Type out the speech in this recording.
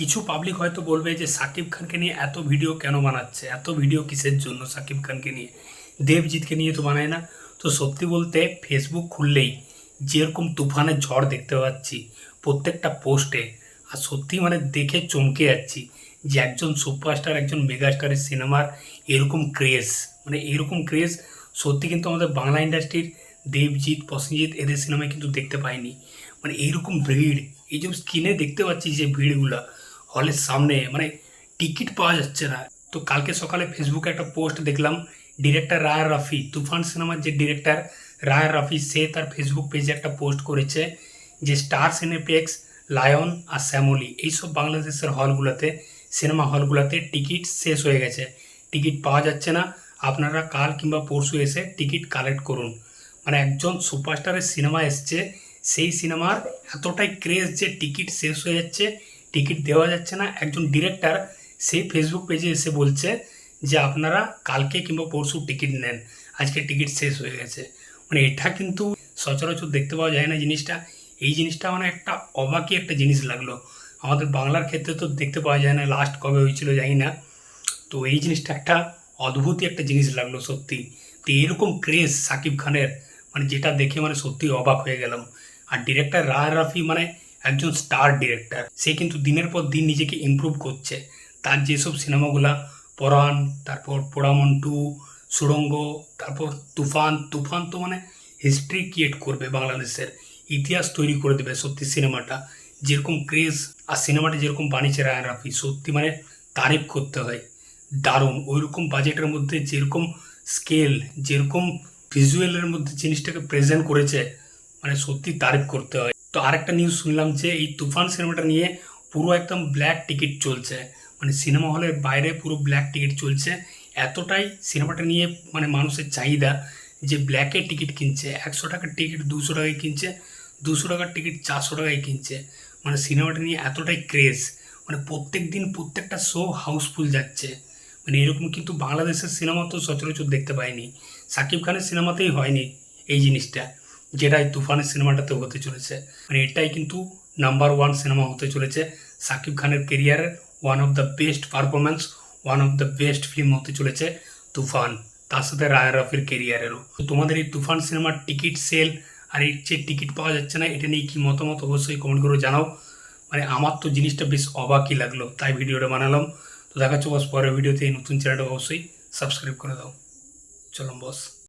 কিছু পাবলিক হয়তো বলবে যে সাকিব খানকে নিয়ে এত ভিডিও কেন বানাচ্ছে? এত ভিডিও কিসের জন্য সাকিব খানকে নিয়ে? দেবজিৎকে নিয়ে তো বানায় না। তো সত্যি বলতে ফেসবুক খুললেই যেরকম তুফানের ঝড় দেখতে পাচ্ছি প্রত্যেকটা পোস্টে আর সত্যি মানে দেখে চমকে যাচ্ছি যে একজন সুপারস্টার একজন মেগাস্টারের সিনেমার এরকম ক্রেজ মানে এরকম ক্রেজ সত্যি কিন্তু আমাদের বাংলা ইন্ডাস্ট্রির দেবজিৎ, প্রসেনজিৎ এদের সিনেমায় কিন্তু দেখতে পাইনি। মানে এইরকম ভিড়, এই যে স্ক্রিনে দেখতে পাচ্ছি যে ভিড়গুলো হলের সামনে মানে টিকিট পাওয়া যাচ্ছে না। তো কালকে সকালে ফেসবুকে একটা পোস্ট দেখলাম ডিরেক্টর রায় রাফি, তুফান সিনেমার যে ডিরেক্টর রায় রাফি, সে তার ফেসবুক পেজে একটা পোস্ট করেছে যে স্টার সিনেপ্লেক্স লায়ন আর শ্যামলি এইসব বাংলাদেশের হলগুলোতে সিনেমা হলগুলোতে টিকিট শেষ হয়ে গেছে। টিকিট পাওয়া যাচ্ছে না। আপনারা কাল কিংবা পরশু এসে টিকিট কালেক্ট করুন। মানে একজন সুপারস্টারের সিনেমা এসছে, সেই সিনেমার এতটাই ক্রেজ যে টিকিট শেষ হয়ে যাচ্ছে টিকিট দেওয়া যাচ্ছে না। একজন ডিরেক্টর সেই ফেসবুক পেজে এসে বলছে যে, আপনারা কালকে কিংবা পরশু টিকিট নেন। আজকে টিকিট শেষ হয়ে গেছে। মানে এটা কিন্তু সচরাচর দেখতে পাওয়া যায় না জিনিসটা। এই জিনিসটা মানে একটা অবাকই একটা জিনিস লাগল। আমাদের বাংলার ক্ষেত্রে তো দেখতে পাওয়া যায় না লাস্ট কবে হয়েছিল জানি না। তো এই জিনিসটা একটা অদ্ভুতই একটা জিনিস লাগল সত্যি। তো এরকম ক্রেজ সাকিব খানের মানে যেটা দেখে মানে সত্যি অবাক হয়ে গেলাম। আর ডিরেক্টর রায় রাফি মানে একজন স্টার ডিরেক্টর সে কিন্তু দিনের পর দিন নিজেকে ইমপ্রুভ করছে। তার যেসব সিনেমাগুলা, পরাণ, তারপর পোড়ামন টু সুড়ঙ্গ, তারপর তুফান তুফান তো মানে হিস্ট্রি ক্রিয়েট করবে বাংলাদেশের। ইতিহাস তৈরি করে দেবে সত্যি সিনেমাটা। যেরকম ক্রেজ আর সিনেমাটা যেরকম বানিয়েছে রায়ন রাফি, সত্যি মানে তারিফ করতে হয়। দারুণ। ওইরকম বাজেটের মধ্যে যেরকম স্কেল যেরকম ভিজুয়ালের মধ্যে জিনিসটাকে প্রেজেন্ট করেছে মানে সত্যি তারিফ করতে হয়। তো আরেকটা নিউজ শুনলাম যে এই তুফান সিনেমাটা নিয়ে পুরো একদম ব্ল্যাক টিকিট চলছে। মানে সিনেমা হলের বাইরে পুরো ব্ল্যাক টিকিট চলছে। এতটাই সিনেমাটা নিয়ে মানে মানুষের চাহিদা যে ব্ল্যাকে টিকিট কিনছে। একশো টাকার টিকিট দুশো টাকায় কিনছে, দুশো টাকার টিকিট চারশো টাকায় কিনছে। মানে সিনেমাটা নিয়ে এতটাই ক্রেজ মানে প্রত্যেক দিন প্রত্যেকটা শো হাউসফুল যাচ্ছে। মানে এরকম কিন্তু বাংলাদেশের সিনেমা তো সচরাচর দেখতে পাইনি। সাকিব খানের সিনেমাতেই হয়নি এই জিনিসটা। যেটা এই তুফানের সিনেমাটাতে হতে চলেছে। মানে এটাই কিন্তু নাম্বার ওয়ান সিনেমা হতে চলেছে। সাকিব খানের কেরিয়ারের one of the best performance one of the best film হতে চলেছে তুফান। তার সাথে রায় রফির কেরিয়ারেরও তোমাদের এই তুফান সিনেমার টিকিট সেল আর এর যে টিকিট পাওয়া যাচ্ছে না, এটা নিয়ে কি মতামত অবশ্যই কমেন্ট করে জানাও। মানে আমার তো জিনিসটা বেশ অবাকই লাগল, তাই ভিডিওটা বানালাম। তো দেখাচ্ছ বস পরের ভিডিওতে। এই নতুন চ্যানেলটা অবশ্যই সাবস্ক্রাইব করে দাও। চলো বস।